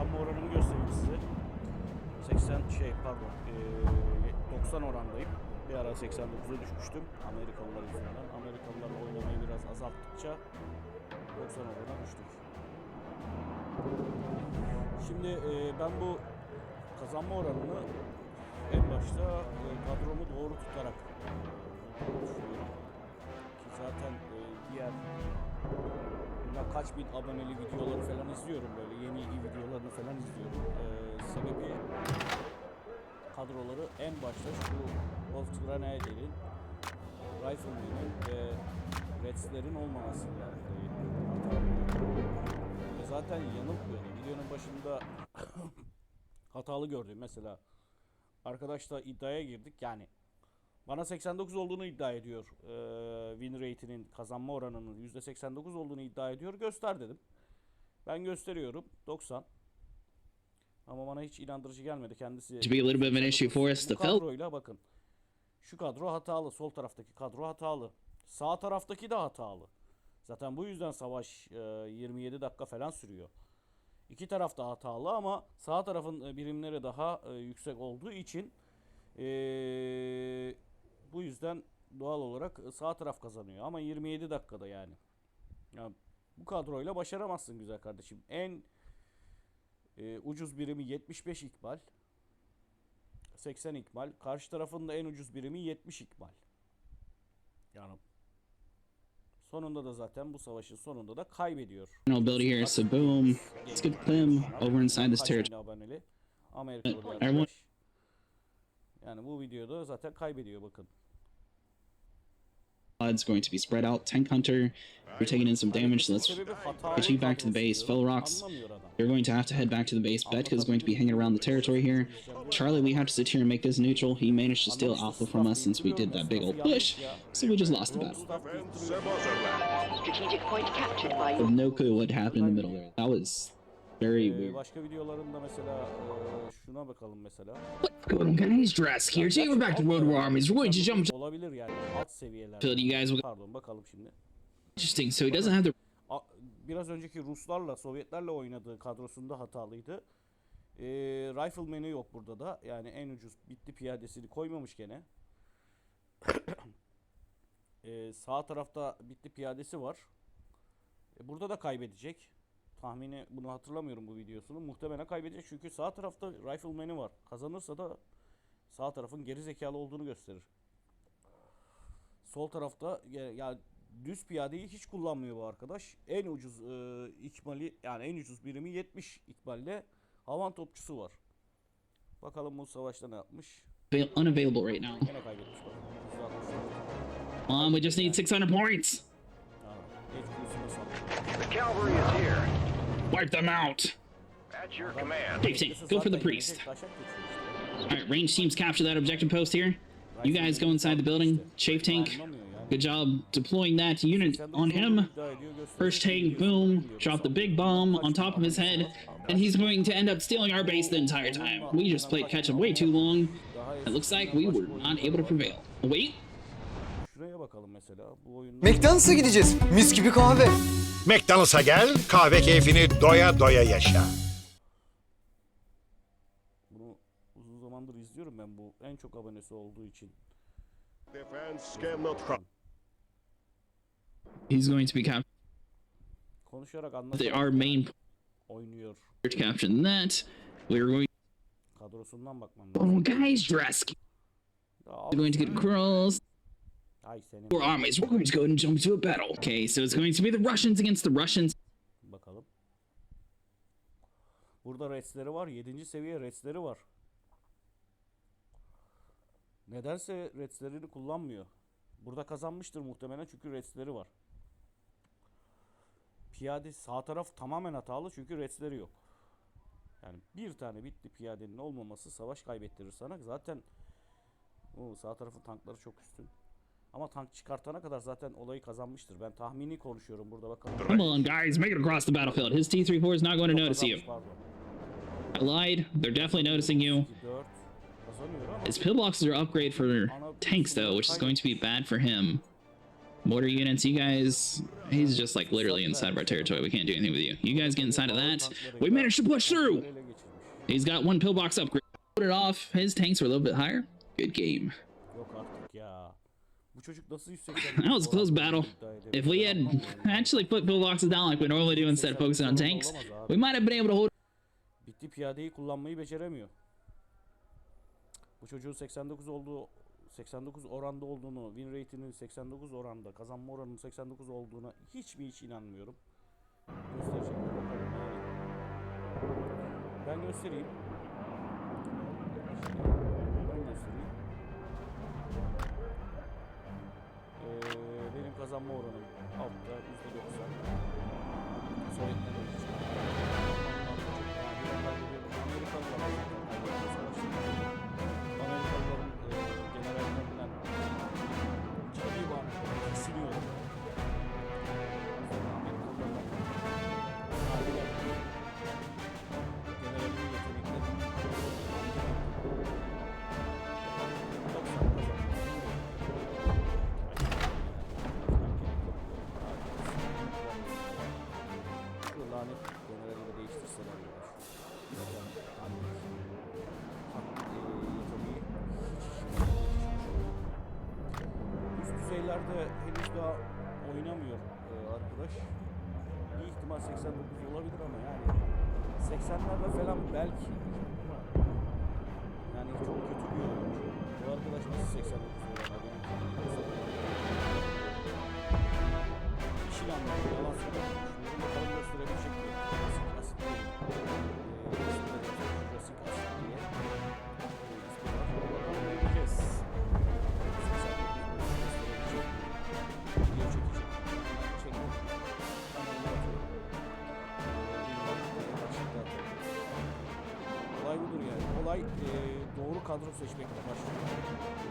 kazanma oranını göstereyim size. 80 şey pardon eee, 90 orandayım. Bir ara 89'a düşmüştüm Amerikalılar yüzünden. Amerikalılar oynamayı biraz azalttıkça 90 orana düştük. Şimdi eee, ben bu kazanma oranını en başta eee, kadromu doğru tutarak düşünüyorum. Ki zaten eee, diğer bilmem kaç bin aboneli videoları falan izliyorum böyle yeni ilgi videolarını falan izliyorum. Ee, sebebi kadroları en başta şu Wolf Granader'in, Rifleman'in ve Reds'lerin dolayı hata Ve zaten yanılmıyor. Videonun başında hatalı gördüğüm mesela arkadaşla iddiaya girdik yani bana 89 olduğunu iddia ediyor. Ee, win rate'inin kazanma oranının %89 olduğunu iddia ediyor. Göster dedim. Ben gösteriyorum. 90. Ama bana hiç inandırıcı gelmedi kendisi. To be a little bit of an issue for us. The kadroyla bakın. Şu kadro hatalı. Sol taraftaki kadro hatalı. Sağ taraftaki de hatalı. Zaten bu yüzden savaş e, 27 dakika falan sürüyor. İki taraf da hatalı ama sağ tarafın e, birimleri daha e, yüksek olduğu için e, bu yüzden doğal olarak sağ taraf kazanıyor. Ama 27 dakikada yani. Ya bu kadroyla başaramazsın güzel kardeşim. En e, ucuz birimi 75 ikbal. 80 ikmal. Karşı tarafın da en ucuz birimi 70 ikmal. Yani sonunda da zaten bu savaşın sonunda da kaybediyor. ability here, so boom. Let's get them over inside this territory. Amerikalı Everyone-. Yani bu videoda zaten kaybediyor bakın. It's going to be spread out. Tank Hunter, we're taking in some damage, so let's get you back to the base. Fell Rocks, you're going to have to head back to the base. Betka is going to be hanging around the territory here. Charlie, we have to sit here and make this neutral. He managed to steal Alpha from us since we did that big old push, so we just lost the battle. Strategic point captured by I have you. no clue what happened in the middle there. That was very Ee, weird. başka videolarında mesela e, şuna bakalım mesela. What's going on, guys? Drask here. Today we're back to World War Armies. We're going to jump. Olabilir yani alt seviyeler. Phil, do you guys Pardon bakalım şimdi. interesting. So he doesn't have the Biraz önceki Ruslarla, Sovyetlerle oynadığı kadrosunda hatalıydı. Ee, Rifleman'i yok burada da. Yani en ucuz bitli piyadesini koymamış gene. Ee, sağ tarafta bitli piyadesi var. E, burada da kaybedecek. Tahmini bunu hatırlamıyorum bu videosunu. Muhtemelen kaybedecek çünkü sağ tarafta Rifleman'i var. Kazanırsa da sağ tarafın geri zekalı olduğunu gösterir. Sol tarafta ya, ya düz piyadeyi hiç kullanmıyor bu arkadaş. En ucuz e, ikmali yani en ucuz birimi 70 ikmalle havan topçusu var. Bakalım bu savaşta ne yapmış. avail- unavailable right now. Gene kaybetmiş bakın. %64. Come on, we just need 600 points. The cavalry is here. Wipe them out. At your command. Dave, Dave, go for the priest. All right, range teams capture that objective post here. You guys go inside the building. Chafe tank, good job deploying that unit on him. First tank, boom, drop the big bomb on top of his head, and he's going to end up stealing our base the entire time. We just played catch up way too long. It looks like we were not able to prevail. Wait, bakalım mesela. Bu oyunda McDonald's'a gideceğiz. Mis gibi kahve. McDonald's'a gel, kahve keyfini doya doya yaşa. bunu uzun zamandır izliyorum ben bu en çok abonesi olduğu için. He's going to be captured. Konuşarak Our anlaşarak main oynuyor. capturing that. We're going, Kadrosundan bakmam Oh, lazım. guys, Drask. Ya al going to get şunu. Ay senin. War armies. We're going to go and jump into a battle. Okay, so it's going to be the Russians against the Russians. Bakalım. Burada redsleri var. 7. seviye redsleri var. Nedense redslerini kullanmıyor. Burada kazanmıştır muhtemelen çünkü redsleri var. Piyade sağ taraf tamamen hatalı çünkü redsleri yok. Yani bir tane bitli piyadenin olmaması savaş kaybettirir sana. Zaten o sağ tarafın tankları çok üstün. Ama tank çıkartana kadar zaten olayı kazanmıştır. Ben tahmini konuşuyorum burada bakalım. Come on, guys, make it across the battlefield. His T-34 is not going to notice you. Pardon. I lied. They're definitely noticing you. 4 His pillboxes are upgrade for tanks, though, which is going to be bad for him. Mortar units, you guys. He's just like literally inside of our territory. We can't do anything with you. You guys get inside of that. We managed to push through. He's got one pillbox upgrade. Put it off. His tanks were a little bit higher. Good game. Yok artık ya. Bu çocuk nasıl 180 That was a close battle. If we had actually put pillboxes down like we normally do instead of focusing on tanks, we might have been able to hold. Bitti piyadeyi kullanmayı beceremiyor. Bu çocuğun 89 olduğu 89 oranda olduğunu, win rate'inin 89 oranda, kazanma oranının 89 olduğuna hiç mi hiç inanmıyorum. Yani. Ben göstereyim. Düzeylerde henüz daha oynamıyor eee, arkadaş. Bir ihtimal 89 olabilir ama yani 80'lerde falan belki yani çok kötü bir oyuncu. Bu arkadaş nasıl 89 oynamadı? İşin anlamı yalan. Şunu bakalım gösterebilecek mi? Asit, asit değil. Olay eee, doğru kadro seçmekle başlıyor.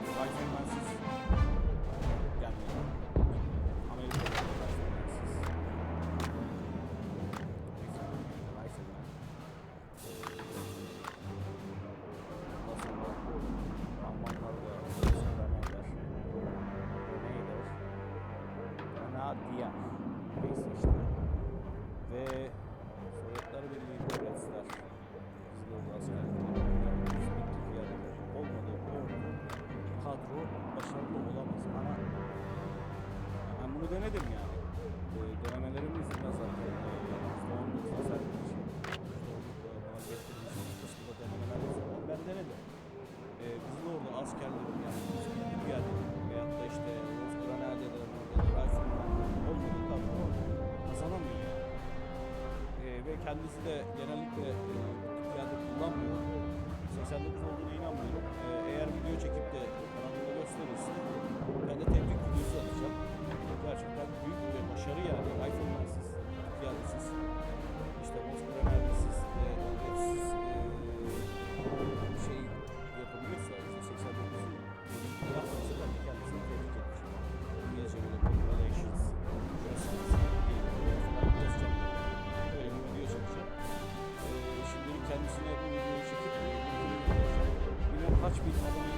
Rifleman'siz yani bunu denedim yani. E, denemelerim yüzünden zaten e, %19 hasar için %10'luk e, bana getirdiğiniz bir kısmı da ben denedim. E, Kızılordu askerlerin yani üstteki piyadeler veyahut da işte Rosgrenade'de, Rifleman'da olmadığı kadro kazanamıyor yani. E, ve kendisi de genellikle e, piyade kullanmıyor. 89 olduğuna inanmıyorum. E, eğer video çekip de kanalımda gösterirse ben de tebrik videosu atacağım. Gerçekten büyük bir başarı yani. iPhone'larsız, piyadesiz, işte Moskva-Merkesiz, e, Örneksiz e, şey yapabiliyorsa, işte 89'u yapmıyorsa ben de kendisini tebrik edeceğim. İngilizce böyle congratulations, congratulations diye falan yazacağım. Böyle bir video çekeceğim. Ee, şimdilik kendisine bu videoyu çekip e. Bilmem kaç bin aboneli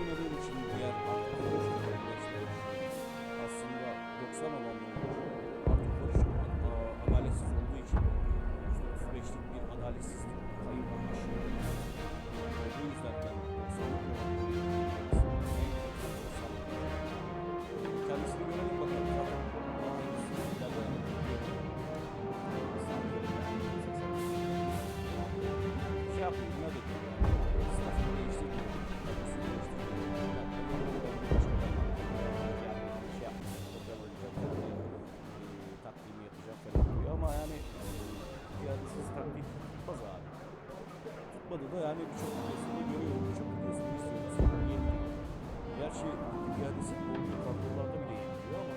oynadığım için diğer aslında 90 olan taktik tutmaz abi. Tutmadı da yani birçok videosunu görüyorum, birçok videosunu izliyoruz. Yeniliyor. Gerçi mühendislik olduğu kadrolarda bile yeniliyor ama